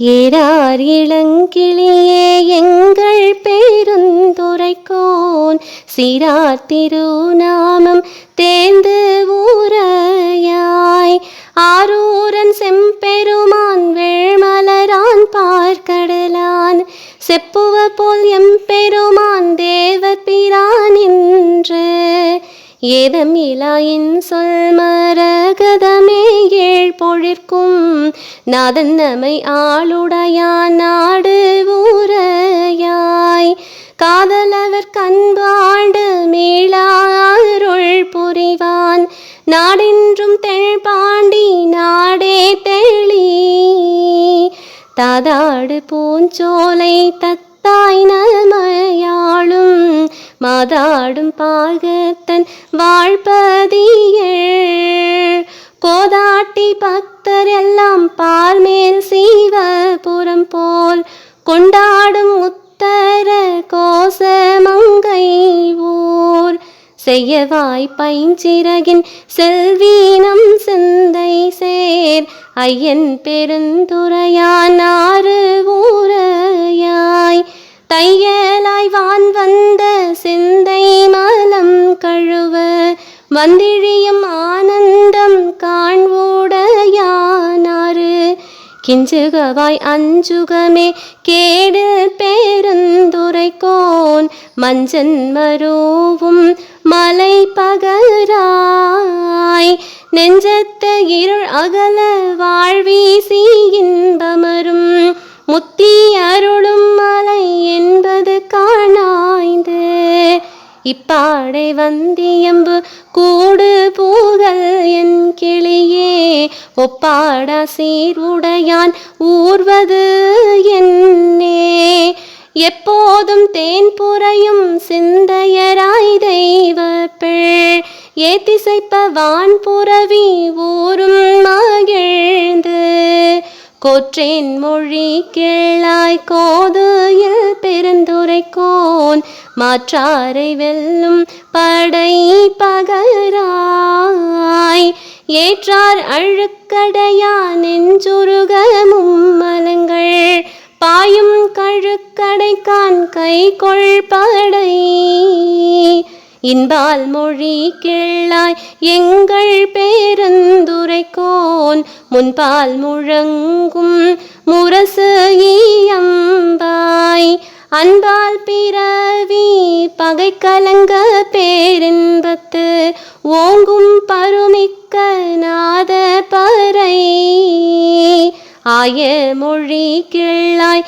ஏறார் இளங்கிளியே எங்கள் பெருந்துரைக்கோன். சிறார் திருநாமம் தேர்ந்து ஊரையாய். ஆரூரன் செம்பெருமான் வேள்மலரான் பார்க்கடலான். செப்புவ போல் எம்பெ ஏதம் இலாயின் சொல் மரகதமே ஏழ் பொழிற்கும். நாதன் நமை ஆளுடையான் நாடு ஊரையாய். காதலவர் கண்பாண்டு மீளாருள் புரிவான். நாடென்றும் தெழ்பாண்டி நாடே தெளி. தாதாடு பூஞ்சோலை தத்தாய் நமையாளும் மாதாடும் பாகத்தன் வாழ்பதியள் கோதாட்டி பக்தர் எல்லாம் பார்மேல் சீவபுரம் போல் கொண்டாடும் உத்தர கோசமங்கை ஊர். செய்யவாய் பைஞ்சிறகின் செல்வீனம் சிந்தை சேர். ஐயன் பெருந்துரையான் ஆறு ஊரையாய். தையலாய் வான் வந்திழியும் ஆனந்தம் காண்புடையானாறு கிஞ்சுகவாய் அஞ்சுகமே கேடு பேருந்துரைக்கோன். மஞ்சன் மரோவும் மலை பகராய். நெஞ்சத்த இருள் அகல வாழ்வீசி இன்பமரும். முத்தி அருள் இப்பாடை வந்தியம்பு கூடு பூகல் என் கிளியே ஒப்பாட சீர்வுடையான் ஊர்வது என்னே. எப்போதும் தேன் புறையும் சிந்தையராய் தெய்வ பெள் ஏத்திசைப்ப புறவி ஊரும் மகிழ்ந்து கொற்றேன் மொழி கேளாய் கோது பெருந்துரைக்கோன் மாற்றாரை வெல்லும் படை பகராய். ஏற்றார் அழுக்கடையா நெஞ்சுருகமும் மலங்கள் பாயும் கழுக்கடைக்கான் கை கொள்படை இன்பால் மொழி கிள்ளாய் எங்கள் பேருந்துரைக்கோன் முன்பால் முழங்கும் முரசு ஈ அன்பால் பிறவி பகை கலங்க பேரின்பத்து ஓங்கும் பருமிக்க நாத பறை. ஆய மொழி கிள்ளாய்